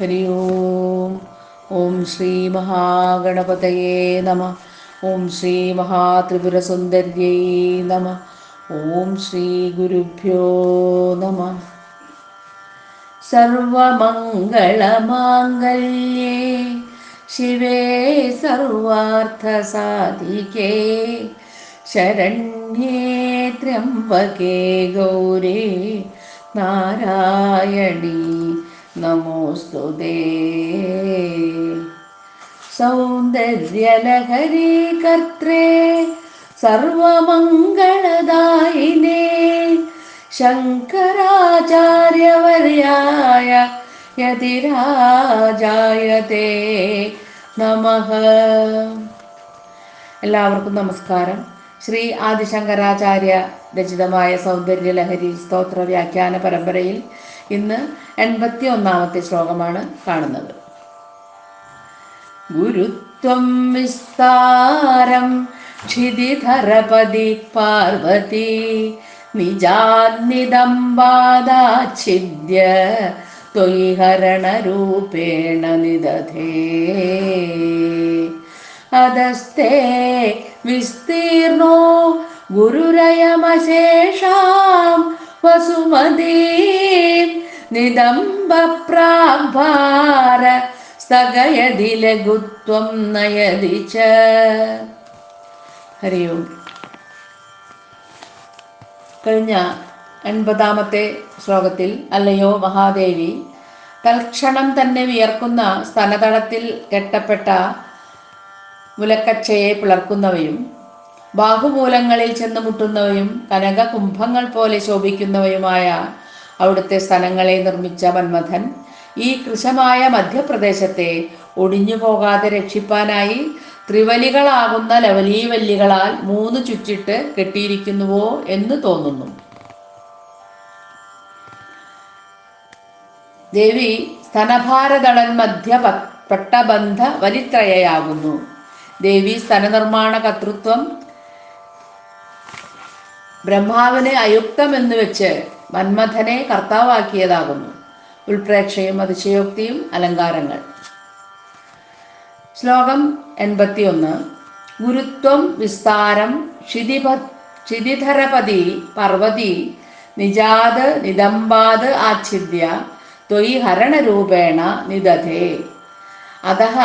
ഹരി ഓം ഓം ശ്രീ മഹാഗണപതയേ നമ. ഓം ശ്രീ മഹാത്രിപുരസുന്ദര്യേ നമ. ഓം ശ്രീ ഗുരുഭ്യോ നമ. സർവമംഗളമാംഗല്യേ ശിവേ സർവാർത്ഥസാധികേ ശരണ്യേ ത്രയംബകേ ഗൗരീ നാരായണീ നമോസ്തുതേ സൗന്ദര്യലഹരി കർത്രേ സർവമംഗളദായിനേ ശങ്കരാചാര്യവർയായ യതിരാജായതേ നമഃ എല്ലാവർക്കും നമസ്കാരം. ശ്രീ ആദിശങ്കരാചാര്യ രചിതമായ സൗന്ദര്യലഹരി സ്തോത്ര വ്യാഖ്യാന പരമ്പരയിൽ ഇന്ന് എൺപത്തി ഒന്നാമത്തെ ശ്ലോകമാണ് കാണുന്നത്. ഗുരുത്വം വിസ്താരം ക്ഷിതിധരപതി പാർവതി നിജാന്നിദംബാദാച്ഛിദ്യ ത്വയി രൂപേണ നിദധേ. അധസ്തേ വിസ്തീർണോ ഗുരുരയമശേഷാം വസുമതീം നിദംബപ്രാഗ്ഭാര സ്ഥഗയതി ലഘുത്വം നയതി ച. ഹരി കഴിഞ്ഞ എൺപതാമത്തെ ശ്ലോകത്തിൽ അല്ലയോ മഹാദേവി തൽക്ഷണം തന്നെ വിയർക്കുന്ന സ്ഥലതടത്തിൽ കെട്ടപ്പെട്ട മുലക്കച്ചയെ പിളർക്കുന്നവയും ബാഹുമൂലങ്ങളിൽ ചെന്ന് മുട്ടുന്നവയും കനക കുംഭങ്ങൾ പോലെ ശോഭിക്കുന്നവയുമായ അവിടുത്തെ സ്ഥലങ്ങളെ നിർമ്മിച്ച മന്മഥൻ ഈ കൃശമായ മധ്യപ്രദേശത്തെ ഒടിഞ്ഞു പോകാതെ രക്ഷിപ്പാനായി ത്രിവലികളാകുന്ന ലവലീവല്ലികളാൽ മൂന്ന് ചുറ്റിട്ട് കെട്ടിയിരിക്കുന്നുവോ എന്ന് തോന്നുന്നു. ദേവി സ്തനഭാരതളൻ മധ്യ പട്ടബന്ധ വലിത്രയയാകുന്നു. ദേവി സ്തനനിർമ്മാണ കർത്തൃത്വം ബ്രഹ്മാവിനെ അയുക്തമെന്ന് വെച്ച് മന്മഥനെ കർത്താവാക്കിയതാകുന്നു. ഉൾപ്രേക്ഷയും അതിശയോക്തിയും അലങ്കാരങ്ങൾ. ശ്ലോകം എൺപത്തിയൊന്ന്. ഗുരുത്വം വിസ്താരം ക്ഷിതിധരപതി പർവതി നിജാത് നിദംബാത് ആച്ഛിദ്യ ത്വയി ഹരണരൂപേണ നിദധേ. അതഹ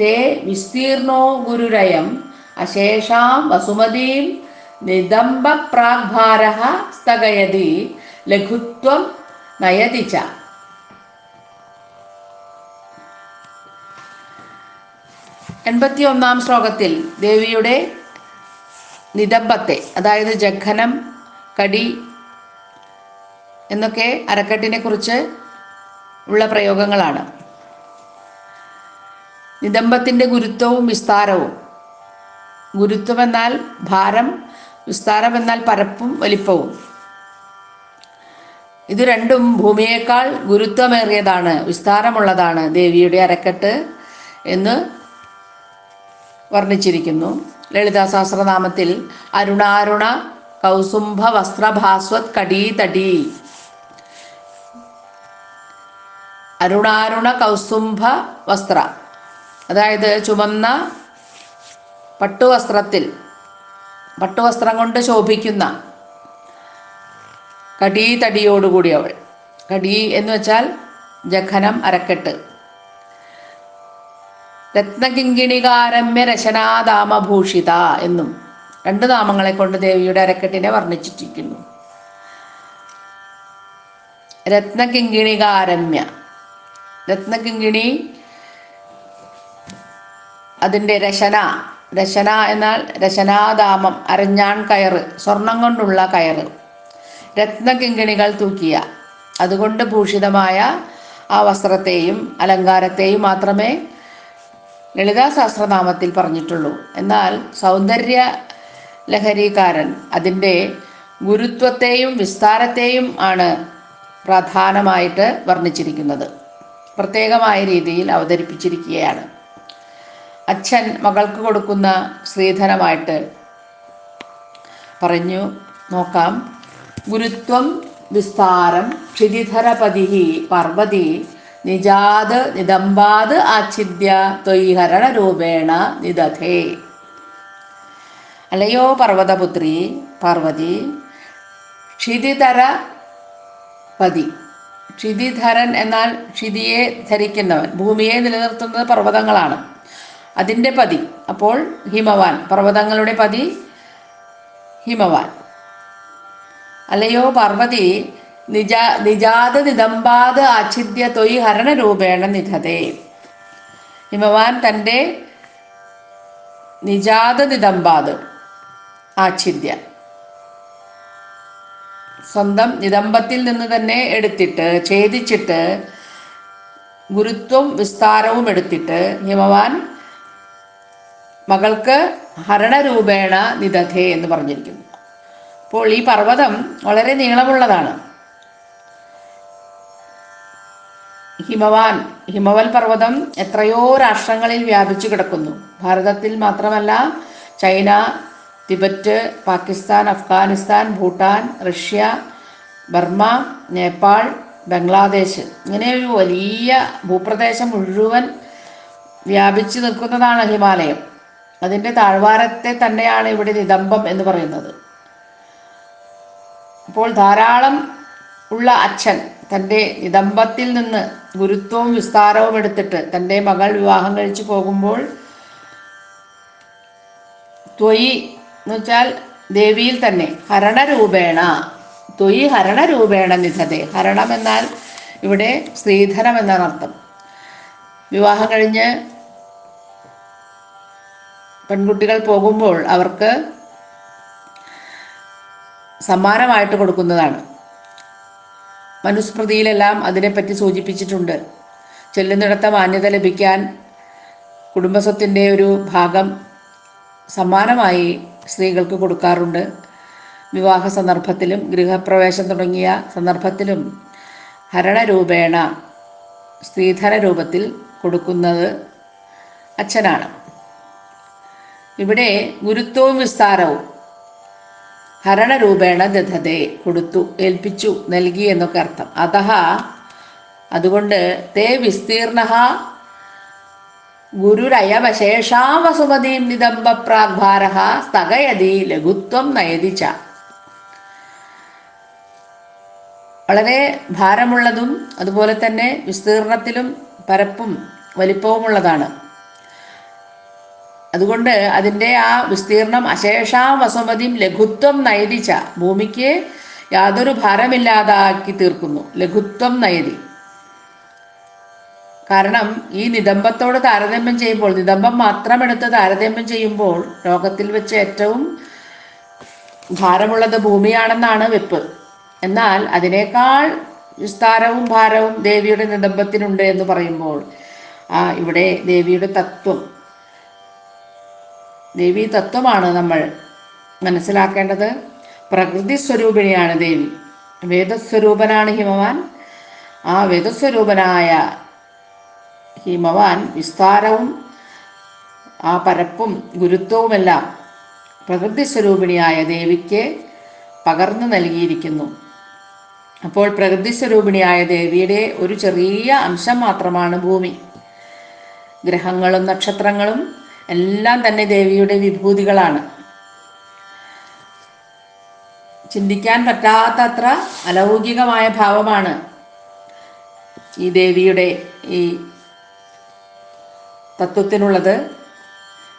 തേ വിസ്തീർണോ ഗുരുരയം അശേഷാം വസുമതീം നിദംബപ്രാഗ്ഭാര സ്ഥഗയതി ലഘുത്വം നയതി ച. എൺപത്തി ഒന്നാം ശ്ലോകത്തിൽ ദേവിയുടെ നിദംബത്തെ അതായത് ജഘനം കടി എന്നൊക്കെ അരക്കെട്ടിനെ കുറിച്ച് ഉള്ള പ്രയോഗങ്ങളാണ്. നിദംബത്തിന്റെ ഗുരുത്വവും വിസ്താരവും. ഗുരുത്വം എന്നാൽ ഭാരം വിസ്താരം എന്നാൽ പരപ്പും വലിപ്പവും. ഇത് രണ്ടും ഭൂമിയേക്കാൾ ഗുരുത്വമേറിയതാണ് വിസ്താരമുള്ളതാണ് ദേവിയുടെ അരക്കെട്ട് എന്ന് വർണിച്ചിരിക്കുന്നു. ലളിതാ സഹസ്രനാമത്തിൽ അരുണാരുണ കൗസുംഭ വസ്ത്രഭാസ്വത് കടീ തടീ അരുണാരുണ കൗസുംഭ വസ്ത്ര. അതായത് ചുമന്ന പട്ടുവസ്ത്രത്തിൽ പട്ടുവസ്ത്രം കൊണ്ട് ശോഭിക്കുന്ന കടീ തടിയോടുകൂടി അവൾ. കടീ എന്ന് വെച്ചാൽ ജഖനം അരക്കെട്ട്. രത്നകിങ്കിണികാരമ്യ രശനാദാമഭൂഷിത എന്നും രണ്ട് നാമങ്ങളെ കൊണ്ട് ദേവിയുടെ അരക്കെട്ടിനെ വർണിച്ചിട്ടിരിക്കുന്നു രത്നകിങ്കിണികാരമ്യ. രത്നകിങ്കിണി അതിന്റെ രശന രശന എന്നാൽ രശനാദാമം അരഞ്ഞാൺ കയറ് സ്വർണം കൊണ്ടുള്ള കയറ്. രത്നകിങ്കിണികൾ തൂക്കിയ. അതുകൊണ്ട് ഭൂഷിതമായ ആ വസ്ത്രത്തെയും അലങ്കാരത്തെയും മാത്രമേ ലളിതാ സഹസ്രനാമത്തിൽ പറഞ്ഞിട്ടുള്ളൂ. എന്നാൽ സൗന്ദര്യ ലഹരിക്കാരൻ അതിന്റെ ഗുരുത്വത്തെയും വിസ്താരത്തെയും ആണ് പ്രധാനമായിട്ട് വർണിച്ചിരിക്കുന്നത്. പ്രത്യേകമായ രീതിയിൽ അവതരിപ്പിച്ചിരിക്കുകയാണ്. അച്ഛൻ മകൾക്ക് കൊടുക്കുന്ന സ്ത്രീധനമായിട്ട് പറഞ്ഞു നോക്കാം. ഗുരുത്വം വിസ്താരം ക്ഷിതിധരപതിഹി പർവതി നിജാത് നിദംബാത് ആച്ഛിദ്യ ത്വൈഹരണ രൂപേണ നിദധേ. അല്ലയോ പർവതപുത്രി പാർവതി ക്ഷിതിധര പതി ക്ഷിതിധരൻ എന്നാൽ ക്ഷിതിയെ ധരിക്കുന്നവൻ ഭൂമിയെ നിലനിർത്തുന്നത് പർവതങ്ങളാണ്. അതിന്റെ പതി. അപ്പോൾ ഹിമവാൻ പർവതങ്ങളുടെ പതി ഹിമവാൻ. അല്ലയോ പാർവതി നിജ നിജാത നിദംബാത് ആച്ഛിദ്യ തൊയ് ഹരണരൂപേണ നിധതേ. ഹിമവാൻ തന്റെ നിജാത നിദംബാത് ആച്ഛിദ്യ. സ്വന്തം നിദംബത്തിൽ നിന്ന് തന്നെ എടുത്തിട്ട് ഛേദിച്ചിട്ട് ഗുരുത്വം വിസ്താരവും എടുത്തിട്ട് ഹിമവാൻ മകൾക്ക് ഹരണരൂപേണ നിദധേ എന്ന് പറഞ്ഞിരിക്കുന്നു. അപ്പോൾ ഈ പർവതം വളരെ നീളമുള്ളതാണ്. ഹിമവാൻ ഹിമവൽ പർവതം എത്രയോ രാഷ്ട്രങ്ങളിൽ വ്യാപിച്ചു കിടക്കുന്നു. ഭാരതത്തിൽ മാത്രമല്ല China Tibet Pakistan Afghanistan Bhutan Russia Burma Nepal Bangladesh ഇങ്ങനെ ഒരു വലിയ ഭൂപ്രദേശം മുഴുവൻ വ്യാപിച്ചു നിൽക്കുന്നതാണ് ഹിമാലയം. അതിന്റെ താഴ്വാരത്തെ തന്നെയാണ് ഇവിടെ നിതംബം എന്ന് പറയുന്നത്. അപ്പോൾ ധാരാളം ഉള്ള അച്ഛൻ തന്റെ നിതംബത്തിൽ നിന്ന് ഗുരുത്വവും വിസ്താരവും എടുത്തിട്ട് തന്റെ മകൾ വിവാഹം കഴിച്ചു പോകുമ്പോൾ ത്വയി എന്ന് വെച്ചാൽ ദേവിയിൽ തന്നെ ഹരണരൂപേണ. ത്വയി ഹരണരൂപേണ നിധതെ. ഹരണം എന്നാൽ ഇവിടെ സ്ത്രീധനം എന്നാണ് അർത്ഥം. വിവാഹം കഴിഞ്ഞ് പെൺകുട്ടികൾ പോകുമ്പോൾ അവർക്ക് സമ്മാനമായിട്ട് കൊടുക്കുന്നതാണ്. മനുസ്മൃതിയിലെല്ലാം അതിനെപ്പറ്റി സൂചിപ്പിച്ചിട്ടുണ്ട്. ചെല്ലുന്നിടത്ത മാന്യത ലഭിക്കാൻ കുടുംബസ്വത്തിന്റെ ഒരു ഭാഗം സമ്മാനമായി സ്ത്രീകൾക്ക് കൊടുക്കാറുണ്ട്. വിവാഹ സന്ദർഭത്തിലും ഗൃഹപ്രവേശം തുടങ്ങിയ സന്ദർഭത്തിലും ഹരണരൂപേണ സ്ത്രീധര രൂപത്തിൽ കൊടുക്കുന്നത് അച്ഛനാണ്. ഇവിടെ ഗുരുത്വവും വിസ്താരവും. ഹരണരൂപേണ ദധതെ കൊടുത്തു ഏൽപ്പിച്ചു നൽകി എന്നൊക്കെ അർത്ഥം. അതഹ അതുകൊണ്ട് തേ വിസ്തീർണ ഗുരുരയവശേഷാവസുമതിയും നിതംബപ്രാഗ്ഭാരഹ സ്ഥകയതി പ്രാഗ്ഭാര സ്ഥഗയതി ലഘുത്വം നയതി ച. വളരെ ഭാരമുള്ളതും അതുപോലെ തന്നെ വിസ്തീർണത്തിലും പരപ്പും വലിപ്പവുമുള്ളതാണ്. അതുകൊണ്ട് അതിന്റെ ആ വിസ്തീർണം അശേഷാം വസുമതിയും ലഘുത്വം നയതിച്ച ഭൂമിക്ക് യാതൊരു ഭാരമില്ലാതാക്കി തീർക്കുന്നു. ലഘുത്വം നയതി. കാരണം ഈ നിതംബത്തോട് താരതമ്യം ചെയ്യുമ്പോൾ നിതംബം മാത്രം എടുത്ത് താരതമ്യം ചെയ്യുമ്പോൾ ലോകത്തിൽ വെച്ച് ഏറ്റവും ഭാരമുള്ളത് ഭൂമിയാണെന്നാണ് വെപ്പ്. എന്നാൽ അതിനേക്കാൾ വിസ്താരവും ഭാരവും ദേവിയുടെ നിതംബത്തിനുണ്ട് എന്ന് പറയുമ്പോൾ ആ ഇവിടെ ദേവിയുടെ തത്വം ദേവി തത്വമാണ് നമ്മൾ മനസ്സിലാക്കേണ്ടത്. പ്രകൃതി സ്വരൂപിണിയാണ് ദേവി. വേദസ്വരൂപനാണ് ഹിമവാൻ. ആ വേദസ്വരൂപനായ ഹിമവാൻ വിസ്താരവും ആ പരപ്പും ഗുരുത്വവുമെല്ലാം പ്രകൃതി സ്വരൂപിണിയായ ദേവിക്ക് പകർന്നു നൽകിയിരിക്കുന്നു. അപ്പോൾ പ്രകൃതി സ്വരൂപിണിയായ ദേവിയുടെ ഒരു ചെറിയ അംശം മാത്രമാണ് ഭൂമി. ഗ്രഹങ്ങളും നക്ഷത്രങ്ങളും എല്ലാം തന്നെ ദേവിയുടെ വിഭൂതികളാണ്. ചിന്തിക്കാൻ പറ്റാത്തത്ര അലൗകികമായ ഭാവമാണ് ഈ ദേവിയുടെ ഈ തത്വത്തിനുള്ളത്.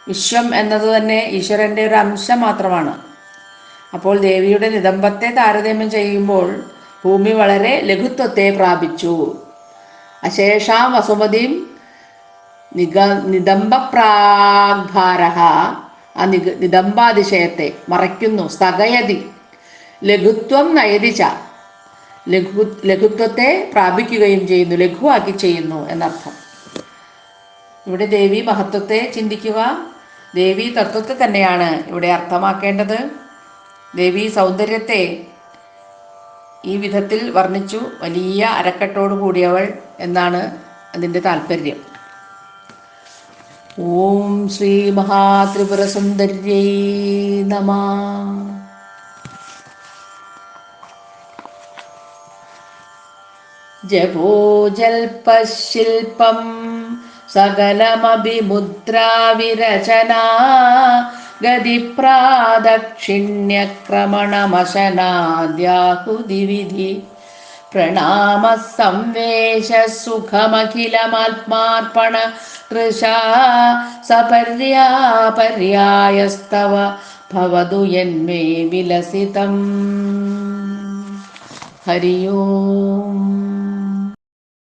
വിശ്വം എന്നത് തന്നെ ഈശ്വരന്റെ ഒരു അംശം മാത്രമാണ്. അപ്പോൾ ദേവിയുടെ നിതംബത്തെ താരതമ്യം ചെയ്യുമ്പോൾ ഭൂമി വളരെ ലഘുത്വത്തെ പ്രാപിച്ചു. അശേഷാം വസുമതിയും നിഗ നിദംബപ്രാഗ്ഭാര ആ നിഗ നിദംബാതിശയത്തെ മറയ്ക്കുന്നു. സ്ഥകയതി ലഘുത്വം നയതിച ലഘു ലഘുത്വത്തെ പ്രാപിക്കുകയും ചെയ്യുന്നു. ലഘുവാക്കി ചെയ്യുന്നു എന്നർത്ഥം. ഇവിടെ ദേവി മഹത്വത്തെ ചിന്തിക്കുക. ദേവി തത്വത്തെ തന്നെയാണ് ഇവിടെ അർത്ഥമാക്കേണ്ടത്. ദേവി സൗന്ദര്യത്തെ ഈ വിധത്തിൽ വർണിച്ചു. വലിയ അരക്കെട്ടോടു കൂടിയവൾ എന്നാണ് അതിന്റെ താല്പര്യം. ഓം ശ്രീ മഹാത്രിപുരസുന്ദര്യൈ നമ. ജപോജൽപശില്പം സകലമഭിമുദ്രാവിരചനാ. ഗതിപ്രാദക്ഷിണ്യക്രമണമശനാദ്യാഹുതിവിധി. പ്രണാമ സംവേശ സുഖമഖിലമാത്മാർപ്പണ തൃഷാ സപര്യാപര്യായസ്തവ ഭവതു യന്മേ വിലസിതം. ഹരിയോ.